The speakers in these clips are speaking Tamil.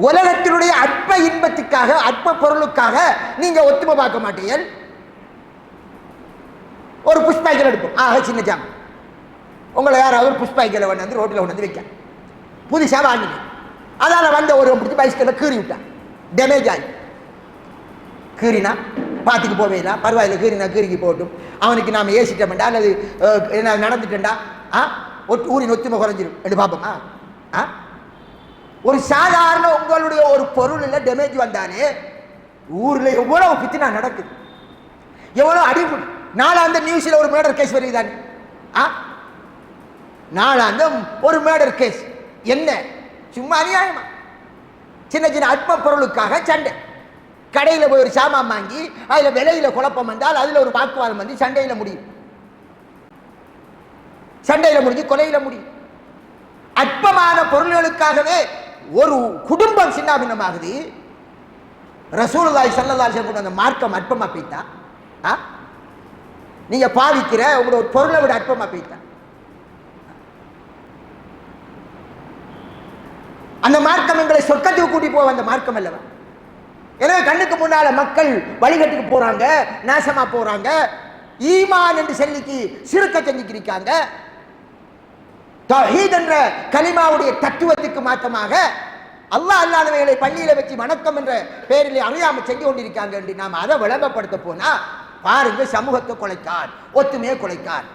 உலகத்தினுடைய அற்ப இன்பத்துக்காக அற்ப பொருளுக்காக நீங்க ஒத்துமை பார்க்க மாட்டீர்கள். ஒரு புஷ்பாய்க்கல் எடுப்போம். ஆக சின்ன ஜாம். உங்களை யாராவது ஒரு புஷ்பாய்க்கலை கொண்டு வந்து ரோட்டில் கொண்டு வந்து வைக்க. புதுசாக வாங்கினீங்க அதால் வந்த ஒரு பிடிச்சி பைஸ்கல்ல கீறி விட்டான் டேமேஜ் ஆகி கீறினா பார்த்துக்கு போவேனா பரவாயில்ல கீறினா கீறிக்கு போட்டும். அவனுக்கு நாம் ஏசிட்டோம்டா அல்லது என்ன நடந்துட்டேன்டா ஆ? ஒட்டு ஊரின் ஒத்துமை குறைஞ்சிடும் என்று பார்ப்போமா ஆ? ஒரு சாதாரண உங்களுடைய ஒரு பொருளில் டேமேஜ் வந்தாலே ஊரில் எவ்வளோ பித்தினா நடக்குது? எவ்வளோ அடிபுடி? நாலாந்த நியூஸில் ஒரு மேடர் கேஸ் வருகிறான். ஆ? நாலாந்த ஒரு மேடர் கேஸ் என்ன? சும்மா அநியாயமா? சின்ன சின்ன அற்ப பொருளுக்காக சண்டை. கடையில் போய் ஒரு சாமான் வாங்கி அதில் விலையில் குழப்பம் வந்தால் அதில் ஒரு வாக்குவாதம் வந்து சண்டையில் முடியும். சண்டையில் முடிஞ்சு கொலையில் முடியும். அற்பமான பொருள்களுக்காகவே ஒரு குடும்பம் சின்னாபின்னமாகுது ரசூலாய் ஸல்லல்லாஹு அலைஹி அந்த மார்க்கம் அற்பமாக போய்த்தா ஆ? நீங்கள் பாவிக்கிற உங்களோட ஒரு பொருளை விட அற்பமாக போய்த்தா அந்த மார்க்கம் எங்களை சொர்க்கத்துக்கு கூட்டி போக அந்த மார்க்கம் அல்லவா? எனவே கண்ணுக்கு முன்னால மக்கள் வழிகட்டுக்கு போகிறாங்க நாசமா போகிறாங்க ஈமான் என்று செல்லிக்கு சிறுக்க செஞ்சுக்கிருக்காங்க தஹீத் என்ற கலிமாவுடைய தத்துவத்துக்கு மாற்றமாக அல்லாஹ் அல்லாதவைகளை பள்ளியில வச்சு வணக்கம் என்ற பெயரில் அறியாம செஞ்சு கொண்டிருக்காங்க என்று நாம் அதை விளம்பரப்படுத்த போனா பாருங்க சமூகத்தை கொலைக்கார் ஒத்துமையை கொலைக்கார்.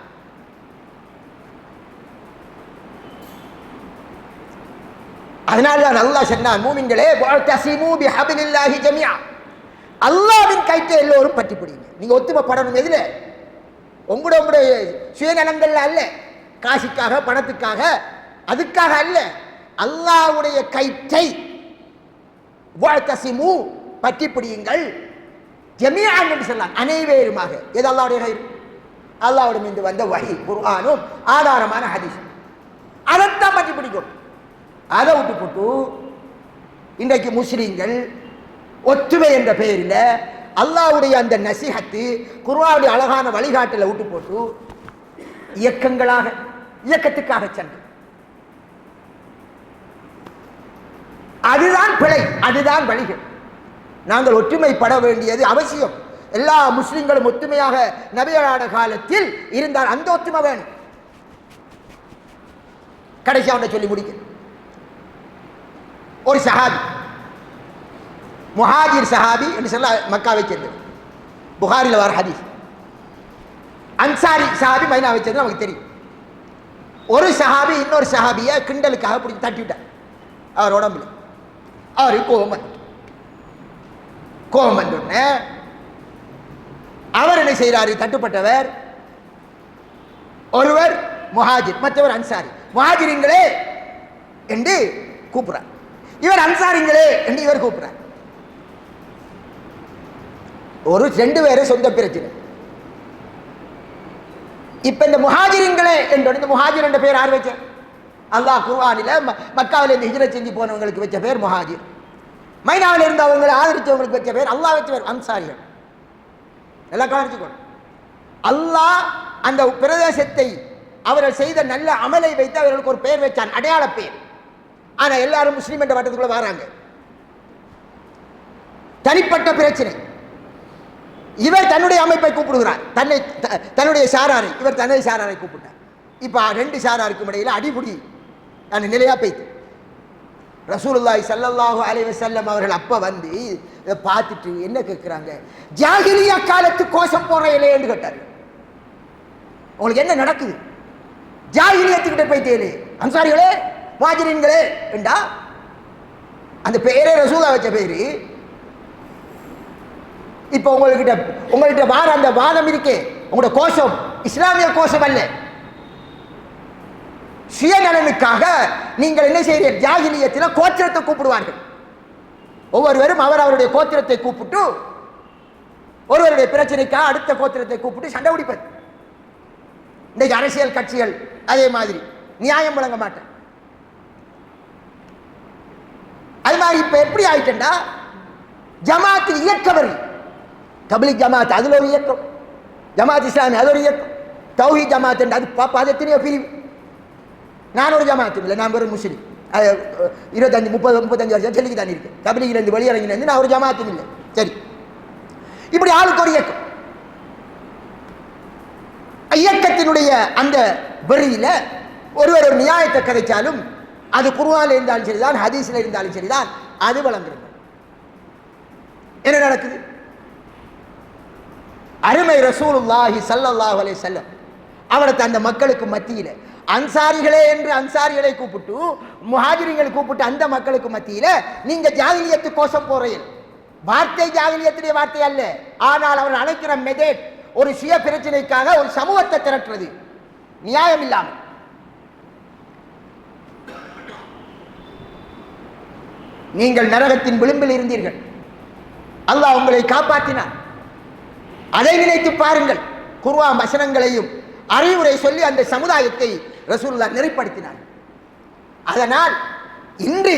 அதனால தான் அல்லாஹ் சொன்னான் மூமின்களே வஅ்தஸிமூ பிஹப்லில்லாஹி ஜமீஆ. அல்லாஹ்வின் கைத்தை எல்லோரும் பற்றி பிடிங்க நீங்க ஒத்துமைப்படணும் எதுல? உங்களோட உங்களுடைய சுயநலங்கள்ல அல்ல. காசிக்காக பணத்துக்காக அதுக்காக அல்ல. அல்லாவுடைய கயிற்றை வாழ்த்தசிமு பற்றி பிடியுங்கள் ஜமீஆன் என்று சொல்லலாம் அனைவேருமாக எது அல்லாவுடைய கயிறு? அல்லாஹ்வுடைய மீது வந்த வகை குர்ஆனும் ஆதாரமான ஹதீஸ். அதைத்தான் பற்றி பிடிக்கும் அதை விட்டு போட்டு இன்றைக்கு முஸ்லீம்கள் ஒத்துமை என்ற பெயரில் அல்லாவுடைய அந்த நசிஹத்து குருவாவுடைய அழகான வழிகாட்டில் விட்டு போட்டு இயக்கங்களாக இயக்கத்துக்காக சென்று. அதுதான் பிழை அதுதான் வழிகள் நாங்கள் ஒற்றுமைப்பட வேண்டியது அவசியம். எல்லா முஸ்லிம்களும் ஒற்றுமையாக நபிகளான காலத்தில் இருந்தால் அந்த ஒற்றுமை வேணும். கடைசி அவனை சொல்லி முடிக்க ஒரு சஹாபி முஹாஜிர் சஹாபி என்று சொல்ல மக்காவை சேர்ந்தது புகாரில் வர ஹதீஸ். அன்சாரி சஹாபி மைனாவை சேர்ந்து நமக்கு தெரியும். ஒரு சஹாபி இன்னொரு சஹாபியை கிண்டலுக்காக பிடிச்சி தட்டி விட்டார் அவர் உடம்புல. அவருக்கு கோபம் கோமன் கோபம் அவர் என்ன செய்கிறாரு தட்டுப்பட்டவர் ஒருவர் முஹாஜிர் மற்றவர் அன்சாரி. முஹாஜிரிங்களே என்று கூப்பிடுறார். இவர் அன்சாரிங்களே என்று இவர் கூப்பிடுறார். ஒரு ரெண்டு பேரும் சொந்த பிரச்சனை. இப்ப இந்த முஹாஜிரிங்களே என்று இந்த முஹாஜிர் என்ற பேர் யார் அல்லாஹ் குர்வானில் ம- மக்காவில ஹிஜ்ரத் செஞ்சு போனவங்களுக்கு வச்ச பேர் முஹாஜிர். மைனாவில் இருந்தவங்களை ஆதரிச்சவங்களுக்கு வச்ச பேர் அல்லாஹ் வச்ச பேர் அன்சாரிகள். எல்லாம் கவனிச்சுக்கணும் அல்லாஹ் அந்த பிரதேசத்தை அவர்கள் செய்த நல்ல அமலை வைத்து அவர்களுக்கு ஒரு பெயர் வச்சான். அடையாள பெயர். ஆனா எல்லாரும் முஸ்லீம் என்ற வட்டத்துக்குள்ள வராங்க. தனிப்பட்ட பிரச்சனை. இவர் தன்னுடைய அமைப்பை கூப்பிடுகிறார். தன்னை த- தன்னுடைய சாராரை இவர் தன்னை சாராரை கூப்பிட்டார். இப்போ ரெண்டு சாராருக்கும் இடையில் அடிபுடி அந்த நிலையா போய்த்து ரசூலுல்லாஹி ஸல்லல்லாஹு அலைவ செல்லம் அவர்கள் அப்ப வந்து இதை பார்த்துட்டு என்ன கேட்குறாங்க ஜாகிலியா காலத்து கோஷம் போற என்று கேட்டார் உங்களுக்கு என்ன நடக்குது ஜாகிலியத்துக்கிட்ட போயிட்டேலே அன்சாரிகளே மாஜிரீன்களே என்றா அந்த பெயரே ரசூலா வச்ச பேரு இப்போ உங்கள்கிட்ட உங்கள்கிட்ட வார அந்த வாதம் இருக்கே உங்களோட கோஷம் இஸ்லாமிய கோஷம் அல்ல சுயநலனுக்காக நீங்கள் என்ன செய்கிறீர்கள் ஜாகிலியத்தில் கோத்திரத்தை கூப்பிடுவார்கள். ஒவ்வொருவரும் அவர் அவருடைய கோத்திரத்தை கூப்பிட்டு ஒருவருடைய பிரச்சனைக்காக அடுத்த கோத்திரத்தை கூப்பிட்டு சண்டை பிடிப்பது இன்றைக்கு அரசியல் கட்சிகள் அதே மாதிரி. நியாயம் வழங்க மாட்டேன் அது மாதிரி இப்ப எப்படி ஆயிட்டா ஜமாத்தில் இயக்கவர் தபிலிக் ஜமாத் அதுல ஒரு இயக்கம். ஜமாத் இஸ்லாமி அது ஒரு இயக்கம். தௌஹி ஜமாத் அது பாப்பா அது எத்தனையோ பிரிவு. நான் ஒரு ஜமாத் இல்லை. நான் ஒரு முஸ்லீம். அது, இருபத்தஞ்சு முப்பது முப்பத்தஞ்சு வருஷம் செல்லிக்கு தான் இருக்கு. தபிலிகிலேருந்து வெளியிறங்கிலேருந்து நான் ஒரு ஜமாத்தும் இல்லை. சரி. இப்படி ஆளுக்கு ஒரு இயக்கம். இயக்கத்தினுடைய அந்த வெறியில் ஒருவர் ஒரு நியாயத்தை கதைச்சாலும் அது குருவால் இருந்தாலும் சரிதான் ஹதீஸ்ல இருந்தாலும் சரிதான் அது வளர்ந்துருக்கும் என்ன நடக்குது? அருமை ரசூலுல்லாஹி ஸல்லல்லாஹு அலைஹி வஸல்லம் அவரது அந்த மக்களுக்கு மத்தியில அன்சாரிகளே என்று அன்சாரிகளை கூப்பிட்டு முஹாஜிரிங்களை கூப்பிட்டு அந்த மக்களுக்கு மத்தியில நீங்கள் ஜாகிலியத்து கோஷம் போறீங்க வார்த்தை ஜாகிலியத்துடைய வார்த்தை அல்ல. ஆனால் அவர் அழைக்கிற மெதேட் ஒரு சுய பிரச்சனைக்காக ஒரு சமூகத்தை திரட்டுறது. நியாயம் இல்லாமல். நீங்கள் நரகத்தின் விளிம்பில் இருந்தீர்கள். அல்லாஹ் உங்களை காப்பாற்றினார். அதை நினைத்து பாருங்கள். குருவா வசனங்களையும் அறிவுரை சொல்லி அந்த சமுதாயத்தை ரசூல்லா நெறிப்படுத்தினார். அதனால் இன்று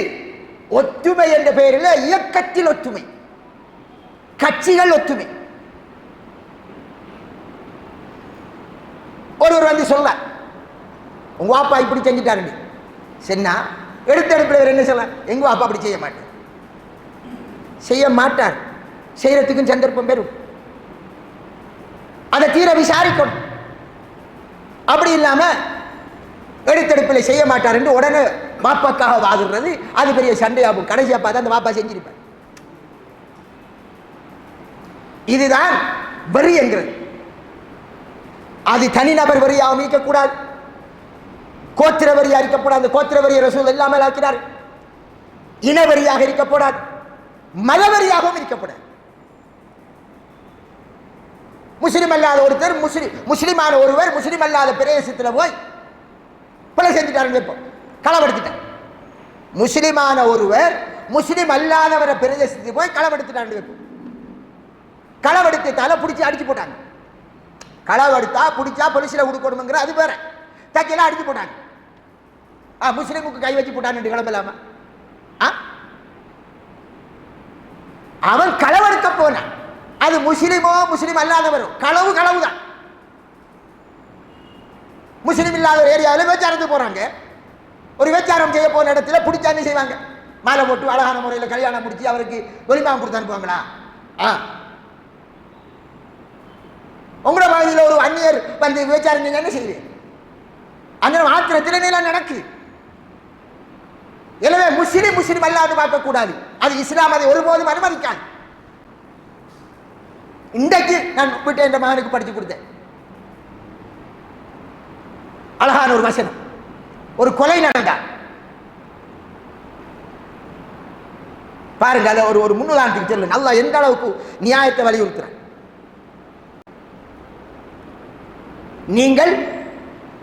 ஒற்றுமை என்ற பெயரில் இயக்கத்தில் ஒற்றுமை கட்சிகள் ஒற்றுமை. ஒருவர் வந்து சொல்ல உங்க வாப்பா இப்படி செஞ்சுட்டாருன்னு. சென்னா எடுத்தடுப்பில் என்ன சொல்ல எங்க அப்பா அப்படி செய்ய மாட்டார். செய்ய மாட்டார். செய்யறதுக்கும் சந்தர்ப்பம் பெறும். அதை தீர விசாரிக்கணும். அப்படி இல்லாம எடுத்தெடுப்பில் செய்ய மாட்டார் என்று உடனே மாப்பாக்காக வாதுறது அது பெரிய சண்டையாகும். கடைசியா பார்த்தா அந்த மாப்பா செஞ்சிருப்பார். இதுதான் வெறி என்கிறது. அது தனிநபர் வரியாக இருக்கக்கூடாது கோத்திர வரியாக இருக்கக்கூடாது. அந்த கோத்திர வரியை ரசூல் இல்லாமல் ஆக்கிறார் இனவரியாக இருக்கக்கூடாது. மதவரியாகவும் இருக்கக்கூடாது. முஸ்லிம் அல்லாத ஒருத்தர் முஸ்லிம் முஸ்லிமான ஒருவர் முஸ்லிம் அல்லாத பிரதேசத்தில் போய் கொலை செஞ்சுட்டாருன்னு வைப்போம் களவெடுத்துட்டார். முஸ்லிமான ஒருவர் முஸ்லிம் அல்லாதவரை பிரதேசத்துக்கு போய் களவெடுத்துட்டான்னு இப்போ களவெடுத்து களவெடுத்தால பிடிச்சி அடிச்சு போட்டாங்க. களவெடுத்தா பிடிச்சா போலீஸில் கொடுக்கணுங்கிற அது வேற. தக்கையெல்லாம் அடிச்சு போட்டாங்க. ஆ முஸ்லிமுக்கு கை வச்சு போட்டான்னு கிளம்பலாமா? ஆ? அவன் களவெடுக்க போனான். அது முஸ்லீமோ முஸ்லிம் அல்லாதவரோ. களவு களவு தான் முஸ்லீம் இல்லாத ஒரு ஏரியாவில் வேச்சாரத்துக்கு போறாங்க. ஒரு வேச்சாரம் செய்ய போன இடத்துல பிடிச்சா என்ன செய்வாங்க. மாலை போட்டு அழகான முறையில் கல்யாணம் முடிச்சு அவருக்கு ஒலிமாம் கொடுத்து அனுப்புவாங்களா? ஆ. உங்களோட பகுதியில் ஒரு அந்நியர் வந்து விபச்சாரம் நீங்கள் என்ன செய்வீங்க அந்த மாத்திரத்தில் நிலம் நடக்குது. எனவே முஸ்லிம் முஸ்லீம் அல்லாது பார்க்கக்கூடாது. அது இஸ்லாம் அதை ஒருபோதும் அனுமதிக்காது. இன்றைக்கு நான் விட்டு என்ற மகனுக்கு படிச்சு கொடுத்தேன். அழகான ஒரு வசனம் ஒரு கொலை நடந்தார் பாருங்க அதை ஒரு ஒரு முன்னுதாரணத்துக்கு சொல்லுங்க. நல்லா எந்த அளவுக்கு நியாயத்தை வலியுறுத்துறேன்? நீங்கள்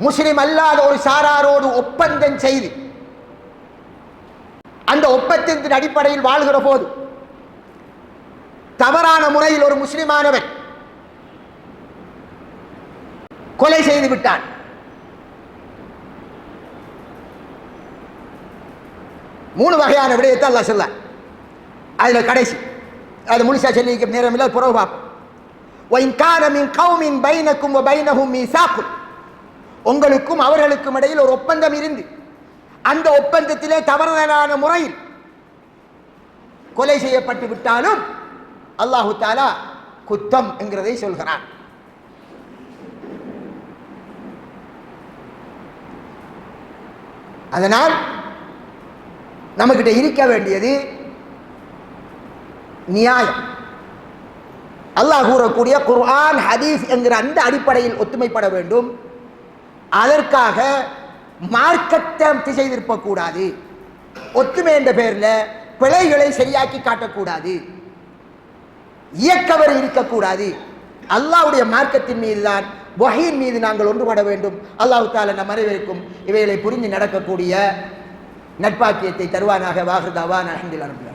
முஸ்லிம் அல்லாத ஒரு சாராரோடு ஒப்பந்தம் செய்து அந்த ஒப்பந்தத்தின் அடிப்படையில் வாழ்கிற போது தவறான முறையில் ஒரு முஸ்லிமானவன் கொலை செய்து விட்டான். மூணு வகையான விடயத்தை எல்லாம் சொல்ல அதில் கடைசி. அது முழுசா சொல்லி நேரம் இல்லை புறவு பார்ப்போம். காரமின் கவுமின் பைனக்கும் பைனகும் மீ சாக்கும் உங்களுக்கும் அவர்களுக்கும் இடையில் ஒரு ஒப்பந்தம் இருந்து அந்த ஒப்பந்தத்திலே தவறுதலான முறையில் கொலை செய்யப்பட்டு விட்டாலும் அல்லாஹு தாலா குத்தம் என்கிறதை சொல்கிறான். அதனால் நம்மகிட்ட இருக்க வேண்டியது நியாயம். அல்லாஹ் கூறக்கூடிய குர்ஆன் ஹதீஸ் என்கிற அந்த அடிப்படையில் ஒத்துமைப்பட வேண்டும். அதற்காக மார்க்கத்தை திசை திருப்பக்கூடாது. ஒத்துமை என்ற பெயரில் பிழைகளை சரியாக்கி காட்டக்கூடாது. இயக்கவர் இருக்கக்கூடாது. அல்லாஹ்வுடைய மார்க்கத்தின் மீது தான் வகையின் மீது நாங்கள் ஒன்றுபட வேண்டும். அல்லாஹ் தால நம் அனைவருக்கும் இவைகளை புரிந்து நடக்கக்கூடிய நட்பாக்கியத்தை தருவானாக வாகுதாவான் அஹமதுல்லா